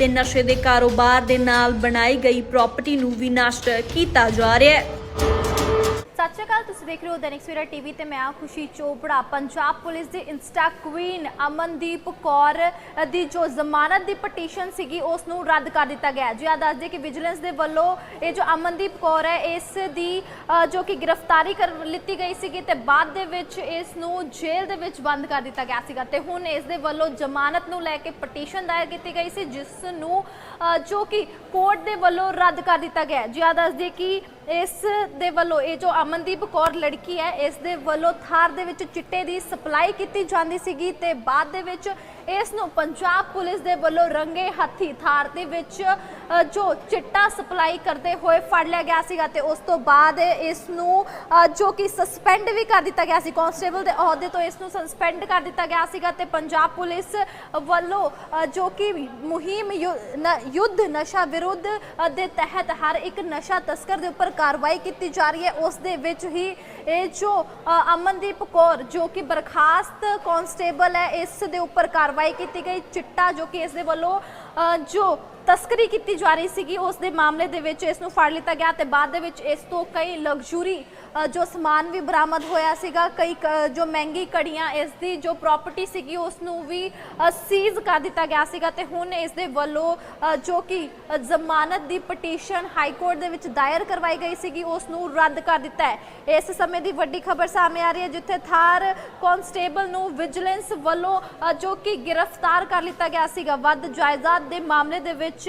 ਤੇ ਨਸ਼ੇ ਦੇ ਕਾਰੋਬਾਰ ਦੇ ਨਾਲ ਬਣਾਈ ਗਈ ਪ੍ਰਾਪਰਟੀ ਨੂੰ ਵੀ ਨਸ਼ਟ ਕੀਤਾ ਜਾ ਰਿਹਾ ਹੈ। ਸਤਿ ਤੁਸੀਂ ਦੇਖ ਰਹੇ ਹੋ ਦੈਨਿਕ ਸਵੇਰਾ ਟੀਵੀ ਤੇ ਮੈਂ ਆ ਖੁਸ਼ੀ ਚੋਪੜਾ ਪੰਜਾਬ ਪੁਲਿਸ ਦੀ ਇੰਸਟਾ ਕੁਈਨ ਅਮਨਦੀਪ ਕੌਰ ਦੀ ਜੋ ਜ਼ਮਾਨਤ ਦੀ ਪਟੀਸ਼ਨ ਸੀਗੀ ਉਸ ਨੂੰ ਰੱਦ ਕਰ ਦਿੱਤਾ ਗਿਆ ਹੈ। ਜੀ ਆ ਦੱਸ ਦੇ ਕਿ ਵਿਜੀਲੈਂਸ ਦੇ ਵੱਲੋਂ ਇਹ ਜੋ ਅਮਨਦੀਪ ਕੌਰ ਹੈ, ਇਸ ਦੀ ਜੋ ਕਿ ਗ੍ਰਿਫਤਾਰੀ ਕਰ ਲਿੱਤੀ ਗਈ ਸੀਗੀ ਤੇ ਬਾਅਦ ਦੇ ਵਿੱਚ ਇਸ ਨੂੰ ਜੇਲ੍ਹ ਦੇ ਵਿੱਚ ਬੰਦ ਕਰ ਦਿੱਤਾ ਗਿਆ ਸੀਗਾ ਤੇ ਹੁਣ ਇਸ ਦੇ ਵੱਲੋਂ ਜ਼ਮਾਨਤ ਨੂੰ ਲੈ ਕੇ ਪਟੀਸ਼ਨ ਦਾਇਰ ਕੀਤੀ ਗਈ ਸੀ ਜਿਸ ਨੂੰ ਜੋ ਕਿ ਕੋਰਟ ਦੇ ਵੱਲੋਂ ਰੱਦ ਕਰ ਦਿੱਤਾ ਗਿਆ ਹੈ। ਜੀ ਆ ਦੱਸ ਦੇ ਕਿ ਇਸ ਦੇ ਵੱਲੋਂ ਇਹ ਜੋ ਅਮਨਦੀਪ ਕੌਰ ਲੜਕੀ ਹੈ, ਇਸ ਦੇ ਵੱਲੋਂ ਥਾਰ ਦੇ ਵਿੱਚ ਚਿੱਟੇ ਦੀ ਸਪਲਾਈ ਕੀਤੀ ਜਾਂਦੀ ਸੀਗੀ ਤੇ ਬਾਅਦ ਦੇ ਵਿੱਚ ਇਸ ਨੂੰ ਪੰਜਾਬ ਪੁਲਿਸ ਦੇ ਵੱਲੋਂ ਰੰਗੇ ਹੱਥੀ ਥਾਰ ਦੇ ਵਿੱਚ ਜੋ ਚਿੱਟਾ ਸਪਲਾਈ ਕਰਦੇ ਹੋਏ ਫੜ ਲਿਆ ਗਿਆ ਸੀਗਾ ਤੇ ਉਸ ਤੋਂ ਬਾਅਦ ਇਸ ਨੂੰ ਜੋ ਕਿ ਸਸਪੈਂਡ ਵੀ ਕਰ ਦਿੱਤਾ ਗਿਆ ਸੀ ਕਾਂਸਟੇਬਲ ਦੇ ਅਹੁਦੇ ਤੋਂ ਇਸ ਨੂੰ ਸਸਪੈਂਡ ਕਰ ਦਿੱਤਾ ਗਿਆ ਸੀਗਾ ਤੇ ਪੰਜਾਬ ਪੁਲਿਸ ਵੱਲੋਂ ਜੋ ਕਿ ਮੁਹਿੰਮ ਯੁ- ਨ- ਯੁੱਧ ਨਸ਼ਾ ਵਿਰੁੱਧ ਦੇ ਤਹਿਤ ਹਰ ਇੱਕ ਨਸ਼ਾ ਤਸਕਰ ਦੇ ਉੱਪਰ ਕਾਰਵਾਈ ਕੀਤੀ ਜਾ ਰਹੀ ਹੈ, ਉਸ ਦੇ ਵਿੱਚ ਹੀ ਇਹ ਜੋ ਅਮਨਦੀਪ ਕੌਰ, ਜੋ ਕਿ ਬਰਖਾਸਤ ਕਾਂਸਟੇਬਲ ਹੈ, ਇਸ ਦੇ ਉੱਪਰ ਕਾਰਵਾਈ ਕੀਤੀ ਗਈ, ਚਿੱਟਾ ਜੋ ਕਿ ਇਸ ਦੇ ਵੱਲੋਂ ਜੋ ਤਸਕਰੀ ਕੀਤੀ ਜਾ ਰਹੀ ਸੀਗੀ, ਉਸ ਦੇ ਮਾਮਲੇ ਦੇ ਵਿੱਚ ਇਸ ਨੂੰ ਫੜ ਲਿੱਤਾ ਗਿਆ ਤੇ ਬਾਅਦ ਦੇ ਵਿੱਚ ਇਸ ਤੋਂ ਕਈ ਲਗਜ਼ਰੀ ਜੋ ਸਮਾਨ ਵੀ ਬਰਾਮਦ ਹੋਇਆ ਸੀਗਾ, ਕਈ ਕ- ਜੋ ਮਹਿੰਗੀ ਕੜੀਆਂ ਇਸ ਦੀ ਜੋ ਪ੍ਰਾਪਰਟੀ ਸੀਗੀ, ਉਸ ਨੂੰ ਵੀ ਸੀਜ਼ ਕਰ ਦਿੱਤਾ ਗਿਆ ਸੀਗਾ ਤੇ ਹੁਣ ਇਸ ਦੇ ਵੱਲੋਂ ਜੋ ਕਿ ਜ਼ਮਾਨਤ ਦੀ ਪਟੀਸ਼ਨ ਹਾਈ ਕੋਰਟ ਦੇ ਵਿੱਚ ਦਾਇਰ ਕਰਵਾਈ ਗਈ ਸੀਗੀ, ਉਸ ਨੂੰ ਰੱਦ ਕਰ ਦਿੱਤਾ ਹੈ। ਇਸ ਸਮੇਂ ਦੀ ਵੱਡੀ ਖਬਰ ਸਾਹਮਣੇ ਆ ਰਹੀ ਹੈ, ਜਿੱਥੇ ਥਾਰ ਕਾਂਸਟੇਬਲ ਨੂੰ ਵਿਜੀਲੈਂਸ ਵੱਲੋਂ ਜੋ ਕਿ ਗ੍ਰਿਫਤਾਰ ਕਰ ਲਿੱਤਾ ਗਿਆ ਸੀਗਾ, ਵੱਧ ਜਾਇਦਾਦ ਦੇ ਮਾਮਲੇ ਦੇ ਵਿੱਚ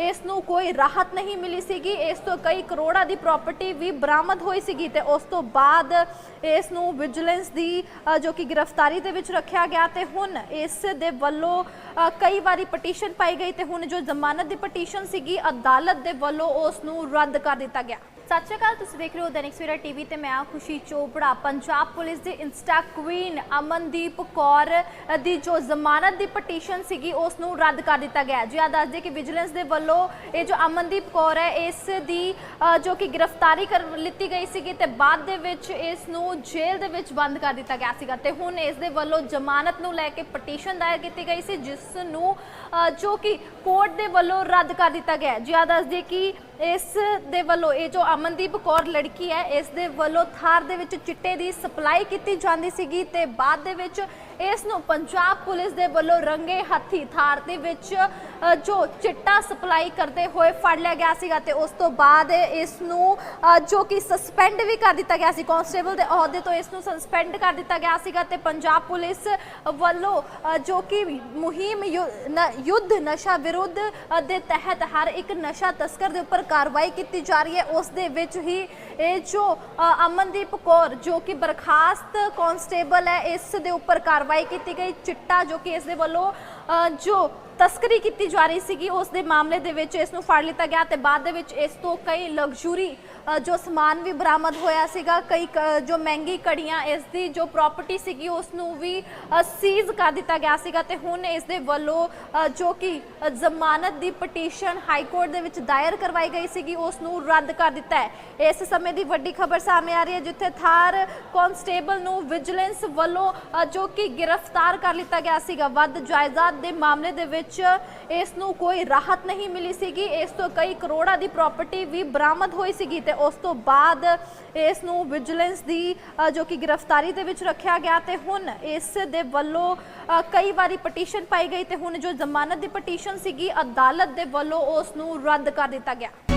ਇਸ ਨੂੰ ਕੋਈ ਰਾਹਤ ਨਹੀਂ ਮਿਲੀ ਸੀਗੀ। ਇਸ ਤੋਂ ਕਈ ਕਰੋੜਾਂ ਦੀ ਪ੍ਰਾਪਰਟੀ ਵੀ ਬਰਾਮਦ ਹੋਈ ਸੀਗੀ ਤੇ ਉਸ ਤੋਂ ਬਾਅਦ ਇਸ ਨੂੰ ਵਿਜੀਲੈਂਸ ਦੀ ਜੋ ਕਿ ਗ੍ਰਿਫਤਾਰੀ ਦੇ ਵਿੱਚ ਰੱਖਿਆ ਗਿਆ ਤੇ ਹੁਣ ਇਸ ਦੇ ਵੱਲੋਂ ਕਈ ਵਾਰੀ ਪਟੀਸ਼ਨ ਪਾਈ ਗਈ ਤੇ ਹੁਣ ਜੋ ਜ਼ਮਾਨਤ ਦੀ ਪਟੀਸ਼ਨ ਸੀਗੀ, ਅਦਾਲਤ ਦੇ ਵੱਲੋਂ ਉਸ ਨੂੰ ਰੱਦ ਕਰ ਦਿੱਤਾ ਗਿਆ। ਸਤਿ ਸ਼੍ਰੀ ਅਕਾਲ, ਤੁਸੀਂ ਦੇਖ ਰਹੇ ਹੋ ਦੈਨਿਕ ਸਵੇਰਾ ਟੀਵੀ ਤੇ ਮੈਂ ਆ ਖੁਸ਼ੀ ਚੋਪੜਾ ਪੰਜਾਬ ਪੁਲਿਸ ਦੇ ਇੰਸਟਾ ਕੁਈਨ ਅਮਨਦੀਪ ਕੌਰ ਦੀ ਜੋ ਜ਼ਮਾਨਤ ਦੀ ਪਟੀਸ਼ਨ ਸੀਗੀ ਉਸ ਨੂੰ ਰੱਦ ਕਰ ਦਿੱਤਾ ਗਿਆ ਹੈ। ਜੀ ਆ ਦੱਸ ਦੇ ਕਿ ਵਿਜੀਲੈਂਸ ਦੇ ਵੱਲੋਂ ਇਹ ਜੋ ਅਮਨਦੀਪ ਕੌਰ ਹੈ, ਇਸ ਦੀ ਜੋ ਕਿ ਗ੍ਰਿਫਤਾਰੀ ਕਰ ਲਿੱਤੀ ਗਈ ਸੀਗੀ ਤੇ ਬਾਅਦ ਦੇ ਵਿੱਚ ਇਸ ਨੂੰ ਜੇਲ੍ਹ ਦੇ ਵਿੱਚ ਬੰਦ ਕਰ ਦਿੱਤਾ ਗਿਆ ਸੀਗਾ ਤੇ ਹੁਣ ਇਸ ਦੇ ਵੱਲੋਂ ਜ਼ਮਾਨਤ ਨੂੰ ਲੈ ਕੇ ਪਟੀਸ਼ਨ ਦਾਇਰ ਕੀਤੀ ਗਈ ਸੀ ਜਿਸ ਨੂੰ ਜੋ ਕਿ ਕੋਰਟ ਦੇ ਵੱਲੋਂ ਰੱਦ ਕਰ ਦਿੱਤਾ ਗਿਆ ਹੈ। ਜੀ ਆ ਦੱਸ ਦੇ ਕਿ ਇਸ ਦੇ ਵੱਲੋਂ ਇਹ ਜੋ ਅਮਨਦੀਪ ਕੌਰ ਲੜਕੀ ਹੈ, ਇਸ ਦੇ ਵੱਲੋਂ ਥਾਰ ਦੇ ਵਿੱਚ ਚਿੱਟੇ ਦੀ ਸਪਲਾਈ ਕੀਤੀ ਜਾਂਦੀ ਸੀਗੀ ਤੇ ਬਾਅਦ ਦੇ ਵਿੱਚ ਇਸ ਨੂੰ ਪੰਜਾਬ ਪੁਲਿਸ ਦੇ ਵੱਲੋਂ ਰੰਗੇ ਹੱਥੀ ਥਾਰ ਦੇ ਵਿੱਚ ਜੋ ਚਿੱਟਾ ਸਪਲਾਈ ਕਰਦੇ ਹੋਏ ਫੜ ਲਿਆ ਗਿਆ ਸੀਗਾ ਤੇ ਉਸ ਤੋਂ ਬਾਅਦ ਇਸ ਨੂੰ ਜੋ ਕਿ ਸਸਪੈਂਡ ਵੀ ਕਰ ਦਿੱਤਾ ਗਿਆ ਸੀ ਕਾਂਸਟੇਬਲ ਦੇ ਅਹੁਦੇ ਤੋਂ ਇਸ ਨੂੰ ਸਸਪੈਂਡ ਕਰ ਦਿੱਤਾ ਗਿਆ ਸੀਗਾ ਤੇ ਪੰਜਾਬ ਪੁਲਿਸ ਵੱਲੋਂ ਜੋ ਕਿ ਮੁਹਿੰਮ ਯੁ- ਨ- ਯੁੱਧ ਨਸ਼ਾ ਵਿਰੁੱਧ ਦੇ ਤਹਿਤ ਹਰ ਇੱਕ ਨਸ਼ਾ ਤਸਕਰ ਦੇ ਉੱਪਰ ਕਾਰਵਾਈ ਕੀਤੀ ਜਾ ਰਹੀ ਹੈ, ਉਸ ਦੇ ਵਿੱਚ ਹੀ ਇਹ ਜੋ ਅਮਨਦੀਪ ਕੌਰ ਜੋ ਕਿ ਬਰਖਾਸਤ ਕਾਂਸਟੇਬਲ ਹੈ, ਇਸ ਦੇ ਉੱਪਰ ਕਾਰਵਾਈ ਕੀਤੀ ਗਈ। ਚਿੱਟਾ ਜੋ ਕਿ ਇਸ ਦੇ ਵੱਲੋਂ ਜੋ ਤਸਕਰੀ ਕੀਤੀ ਜਾ ਰਹੀ ਸੀਗੀ, ਉਸ ਦੇ ਮਾਮਲੇ ਦੇ ਵਿੱਚ ਇਸ ਨੂੰ ਫੜ ਲਿੱਤਾ ਗਿਆ ਤੇ ਬਾਅਦ ਦੇ ਵਿੱਚ ਇਸ ਤੋਂ ਕਈ ਲਗਜ਼ਰੀ ਜੋ ਸਮਾਨ ਵੀ ਬਰਾਮਦ ਹੋਇਆ ਸੀਗਾ, ਕਈ ਕ- ਜੋ ਮਹਿੰਗੀ ਕੜੀਆਂ, ਇਸ ਦੀ ਜੋ ਪ੍ਰਾਪਰਟੀ ਸੀਗੀ, ਉਸ ਨੂੰ ਵੀ ਸੀਜ਼ ਕਰ ਦਿੱਤਾ ਗਿਆ ਸੀਗਾ ਤੇ ਹੁਣ ਇਸ ਦੇ ਵੱਲੋਂ ਜੋ ਕਿ ਜ਼ਮਾਨਤ ਦੀ ਪਟੀਸ਼ਨ ਹਾਈ ਕੋਰਟ ਦੇ ਵਿੱਚ ਦਾਇਰ ਕਰਵਾਈ ਗਈ ਸੀਗੀ, ਉਸ ਨੂੰ ਰੱਦ ਕਰ ਦਿੱਤਾ ਹੈ। ਇਸ ਸਮੇਂ ਦੀ ਵੱਡੀ ਖਬਰ ਸਾਹਮਣੇ ਆ ਰਹੀ ਹੈ, ਜਿੱਥੇ ਥਾਰ ਕਾਂਸਟੇਬਲ ਨੂੰ ਵਿਜੀਲੈਂਸ ਵੱਲੋਂ ਜੋ ਕਿ ਗ੍ਰਿਫਤਾਰ ਕਰ ਲਿੱਤਾ ਗਿਆ ਸੀਗਾ, ਵੱਧ ਜਾਇਦਾਦ ਦੇ ਮਾਮਲੇ ਦੇ ਵਿੱਚ ਇਸ ਨੂੰ ਕੋਈ ਰਾਹਤ ਨਹੀਂ ਮਿਲੀ ਸੀਗੀ। ਇਸ ਤੋਂ ਕਈ ਕਰੋੜਾਂ ਦੀ ਪ੍ਰਾਪਰਟੀ ਵੀ ਬਰਾਮਦ ਹੋਈ ਸੀਗੀ ਤੇ ਉਸ ਤੋਂ ਬਾਅਦ ਇਸ ਨੂੰ ਵਿਜੀਲੈਂਸ ਦੀ ਜੋ ਕਿ ਗ੍ਰਿਫਤਾਰੀ ਦੇ ਵਿੱਚ ਰੱਖਿਆ ਗਿਆ ਤੇ ਹੁਣ ਇਸ ਦੇ ਵੱਲੋਂ ਕਈ ਵਾਰੀ ਪਟੀਸ਼ਨ ਪਾਈ ਗਈ ਤੇ ਹੁਣ ਜੋ ਜ਼ਮਾਨਤ ਦੀ ਪਟੀਸ਼ਨ ਸੀਗੀ, ਅਦਾਲਤ ਦੇ ਵੱਲੋਂ ਉਸ ਨੂੰ ਰੱਦ ਕਰ ਦਿੱਤਾ ਗਿਆ।